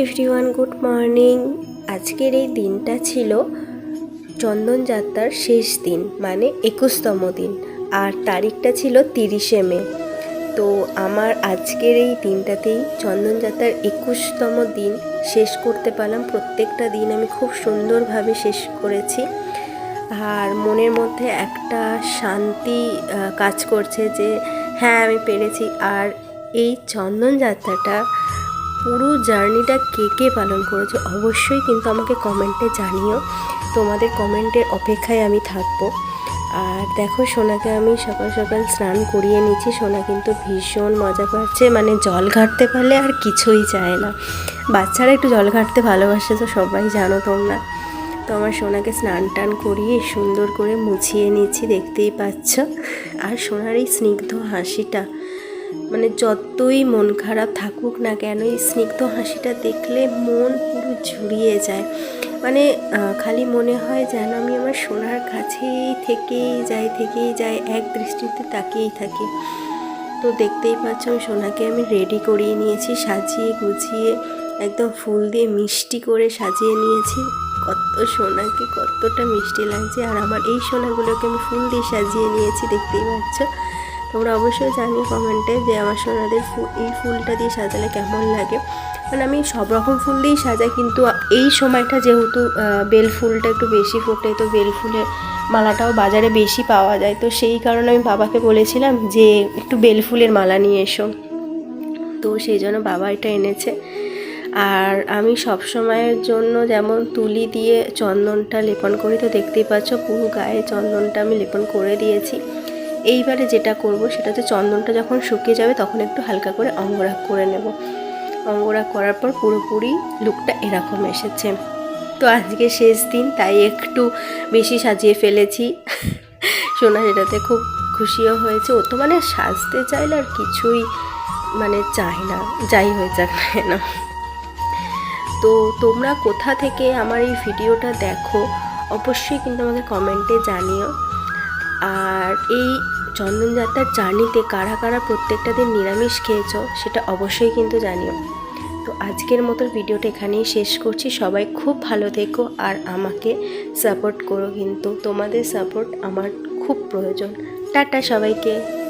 Everyone good morning আজকের এই দিনটা ছিল চন্দন যাত্রার শেষ দিন মানে একুশতম দিন। আর তারিখটা ছিল তিরিশে মে। তো আমার আজকের এই দিনটাতেই চন্দন যাত্রার একুশতম দিন শেষ করতে পারলাম। প্রত্যেকটা দিন আমি খুব সুন্দরভাবে শেষ করেছি। আর মনের মধ্যে একটা শান্তি কাজ করছে যে হ্যাঁ আমি পেরেছি। আর এই চন্দন যাত্রাটা পুরো জার্নিটা কে কে পালন করেছে অবশ্যই কিন্তু আমাকে কমেন্টে জানিও। তোমাদের কমেন্টের অপেক্ষায় আমি থাকব। আর দেখো, সোনাকে আমি সকাল সকাল স্নান করিয়ে নিচ্ছি। সোনা কিন্তু ভীষণ মজা পাচ্ছে মানে জল ঘাটতে পারলে আর কিছুই চায় না। বাচ্চারা একটু জল ঘাটতে ভালোবাসে তো সবাই জানো তোমরা। তো আমার সোনাকে স্নান টান করিয়ে সুন্দর করে মুছিয়ে নিচ্ছি, দেখতেই পাচ্ছ। আর সোনার এই স্নিগ্ধ হাসিটা মানে যতই মন খারাপ থাকুক না কেন, এই স্নিগ্ধ হাসিটা দেখলে মন পুরো ঝুড়িয়ে যায়। মানে খালি মনে হয় যেন আমি আমার সোনার কাছেই থেকেই যাই থেকেই যাই, এক দৃষ্টিতে তাকিয়েই থাকি। তো দেখতেই পাচ্ছ সোনাকে আমি রেডি করিয়ে নিয়েছি, সাজিয়ে গুছিয়ে, একদম ফুল দিয়ে মিষ্টি করে সাজিয়ে নিয়েছি। কত সোনাকে, কতটা মিষ্টি লাগছে। আর আমার এই সোনাগুলোকে আমি ফুল দিয়ে সাজিয়ে নিয়েছি, দেখতেই পাচ্ছ। তোমরা অবশ্যই জানিও কমেন্টে যে আমার সোনাদের এই ফুলটা দিয়ে সাজালে কেমন লাগে। মানে আমি সব রকম ফুল দিয়েই সাজাই, কিন্তু এই সময়টা যেহেতু বেল ফুলটা একটু বেশি ফোটে, তো বেল ফুলের মালাটাও বাজারে বেশি পাওয়া যায়। তো সেই কারণে আমি বাবাকে বলেছিলাম যে একটু বেল ফুলের মালা নিয়ে এসো। তো সেই জন্য বাবা এটা এনেছে। আর আমি সব সময়ের জন্য যেমন তুলি দিয়ে চন্দনটা লেপন করি, তো দেখতেই পাচ্ছ পুরো গায়ে চন্দনটা আমি লেপন করে দিয়েছি। এইবারে যেটা করব সেটা হচ্ছে চন্দনটা যখন শুকিয়ে যাবে তখন একটু হালকা করে অঙ্গরাগ করে নেব। অঙ্গরাগ করার পর পুরোপুরি লুকটা এরকম এসেছে। তো আজকে শেষ দিন, তাই একটু বেশি সাজিয়ে ফেলেছি। সোনা সেটাতে খুব খুশিও হয়েছে। ও তো মানে সাজতে চাইলে আর কিছুই মানে চায় না। যাই হয়ে যাক না তো তোমরা কোথা থেকে আমার এই ভিডিওটা দেখো, অবশ্যই কিন্তু আমাকে কমেন্টে জানিও। আর এই চন্দনযাত্রার জার্নিতে কারা কারা প্রত্যেকটা দিন নিরামিষ খেয়েছ, সেটা অবশ্যই কিন্তু জানিও। তো আজকের মতো ভিডিওটা এখানেই শেষ করছি। সবাই খুব ভালো থেকো আর আমাকে সাপোর্ট করো কিন্তু তোমাদের সাপোর্ট আমার খুব প্রয়োজন। টাটা সবাইকে।